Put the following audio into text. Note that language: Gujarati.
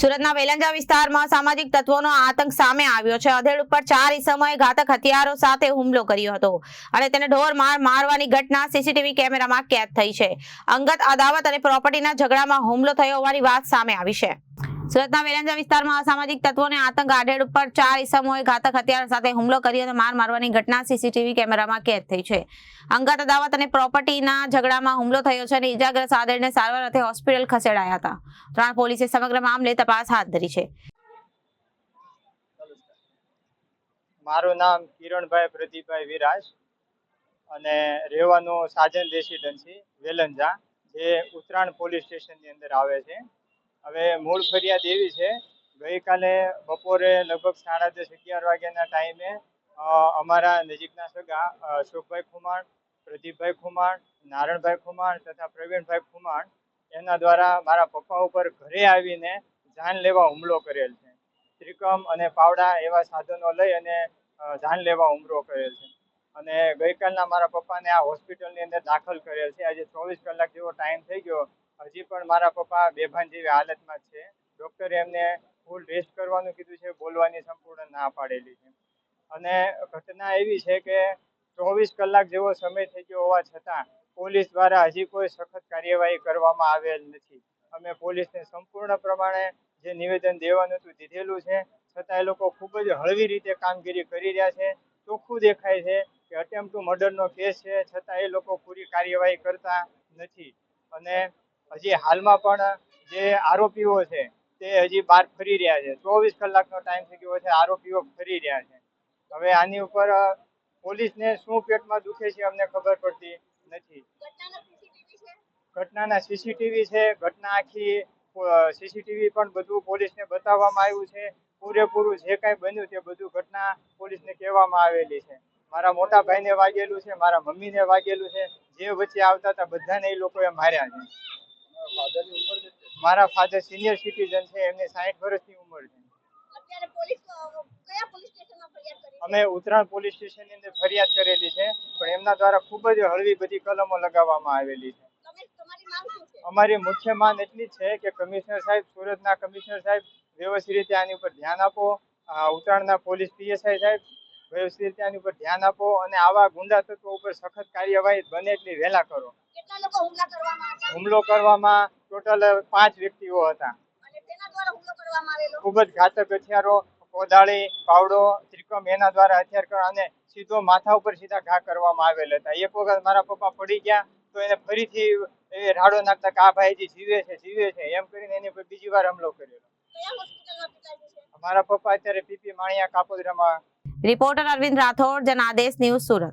સુરતના વેલંજા વિસ્તારમાં સામાજિક તત્વોનો આતંક સામે આવ્યો છે. અધેડ ઉપર ચાર ઇસમોએ ઘાતક હથિયારો સાથે હુમલો કર્યો હતો અને તેને ઢોર માર મારવાની ઘટના સીસીટીવી કેમેરામાં કેદ થઈ છે. અંગત અદાવત અને પ્રોપર્ટીના ઝઘડામાં હુમલો થયો હોવાની વાત સામે આવી છે. સુરતના વેરંજા વિસ્તારમાં અસામાજિક તત્વોને આતંક આઢેડ ઉપર ચાર ઇસમોએ ઘાતક હથિયાર સાથે હુમલો કર્યો અને માર મારવાની ઘટના સીસીટીવી કેમેરામાં કેદ થઈ છે. અંગત અદાવત અને પ્રોપર્ટીના ઝઘડામાં હુમલો થયો છે અને ઇજાગ્રસ્ત આધેડને સારવાર અર્થે હોસ્પિટલ ખસેડાયા હતા. ત્રણ પોલીસે સમગ્ર મામલે તપાસ હાથ ધરી છે. મારું નામ કિરણભાઈ પ્રદીપભાઈ વિરાજ અને રહેવાનું સાજન રેસિડન્સી વેલંજા, જે ઉત્તરાયણ પોલીસ સ્ટેશનની અંદર આવે છે. હવે મૂળ ફરિયાદ એવી છે, ગઈકાલે બપોરે લગભગ સાડા દસ, અગિયાર વાગ્યાના ટાઈમે અમારા નજીકના સગા અશોકભાઈ ખુમાણ, પ્રદીપભાઈ ખુમાણ, નારણભાઈ ખુમાણ તથા પ્રવીણભાઈ ખુમાણ એના દ્વારા મારા પપ્પા ઉપર ઘરે આવીને જાન લેવા હુમલો કરેલ છે. ત્રિકમ અને પાવડા એવા સાધનો લઈ અને જાન લેવા હુમલો કરેલ છે. અને ગઈકાલના મારા પપ્પાને આ હોસ્પિટલની અંદર દાખલ કરેલ છે. આજે ચોવીસ કલાક જેવો ટાઈમ થઈ ગયો હજી પણ મારા પપ્પા બેભાન જેવી હાલતમાં છે. ડૉક્ટરે એમને ફૂલ રેસ્ટ કરવાનું કીધું છે, બોલવાની સંપૂર્ણ ના પાડેલી છે. અને ઘટના એવી છે કે ચોવીસ કલાક જેવો સમય થઈ ગયો હોવા છતાં પોલીસ દ્વારા હજી કોઈ સખત કાર્યવાહી કરવામાં આવેલ નથી. અમે પોલીસને સંપૂર્ણ પ્રમાણે જે નિવેદન દેવાનું હતું દીધેલું છે, છતાં એ લોકો ખૂબ જ હળવી રીતે કામગીરી કરી રહ્યા છે. ચોખ્ખું દેખાય છે કે અટેમ્પ ટુ મર્ડરનો કેસ છે, છતાં એ લોકો પૂરી કાર્યવાહી કરતા નથી. અને હજી હાલમાં પણ જે આરોપીઓ છે તે હજી બહાર ફરી રહ્યા છે. ચોવીસ કલાકનો ટાઈમ થઈ ગયો છે આરોપીઓ ફરી રહ્યા છે. હવે આની ઉપર પોલીસને શું પેટમાં દુખે છે અમને ખબર પડતી નથી. ઘટનાના સીસીટીવી છે? ઘટના આખી સીસીટીવી પણ બધું પોલીસને બતાવવામાં આવ્યું છે. પૂરેપૂરું જે કાંઈ બન્યું તે બધું ઘટના પોલીસને કહેવામાં આવેલી છે. મારા મોટા ભાઈને વાગેલું છે મારા મમ્મીને વાગેલું છે. જે વચ્ચે આવતા હતા બધાને એ લોકોએ માર્યા છે. મારા ફાધર સિનિયર સિટીઝન છે એમને સાઠ વર્ષની ઉંમર છે. અત્યારે પોલીસ કયા પોલીસ સ્ટેશનમાં ફરિયાદ કરી અમે ઉત્તરાયણ પોલીસ સ્ટેશનની અંદર ફરિયાદ કરેલી છે પણ એમના દ્વારા ખૂબ જ હળવી બધી કલમો લગાવવામાં આવેલી છે. અમારી મુખ્ય માંગ એટલી છે કે કમિશનર સાહેબ સુરતના કમિશનર સાહેબ વ્યવસ્થિત રીતે આની ઉપર ધ્યાન આપો. ઉત્તરાયણના પોલીસ પીએસઆઈ સાહેબ વ્યવસ્થિત રીતે આની ઉપર ધ્યાન આપો અને આવા ગુંડા તત્વો ઉપર સખત કાર્યવાહી બને એટલી વહેલા કરો. હુમલા કરવામાં આવ્યા હુમલો કરવામાં ટોટલ પાંચ વ્યક્તિઓ હતા. અને તેના દ્વારા હુમલો કરવામાં આવેલો. ખૂબ જ ઘાતક હથિયારો કોદાળી પાવડો ત્રિકમ એના દ્વારા હથિયાર કરવા અને સીધો માથા ઉપર સીધા ઘા કરવામાં આવેલ હતા. એક વખત મારા પપ્પા પડી ગયા તો એને ફરીથી એ રાડો નાખતા કે આ ભાઈજી જીવે છે જીવે છે એમ કરીને એની પર બીજી વાર હુમલો કર્યો. મારા પપ્પા અત્યારે પીપી માણિયા કાપોદરામાં રિપોર્ટર અરવિંદ રાઠોડ જનાદેશ ન્યૂઝ સુરત.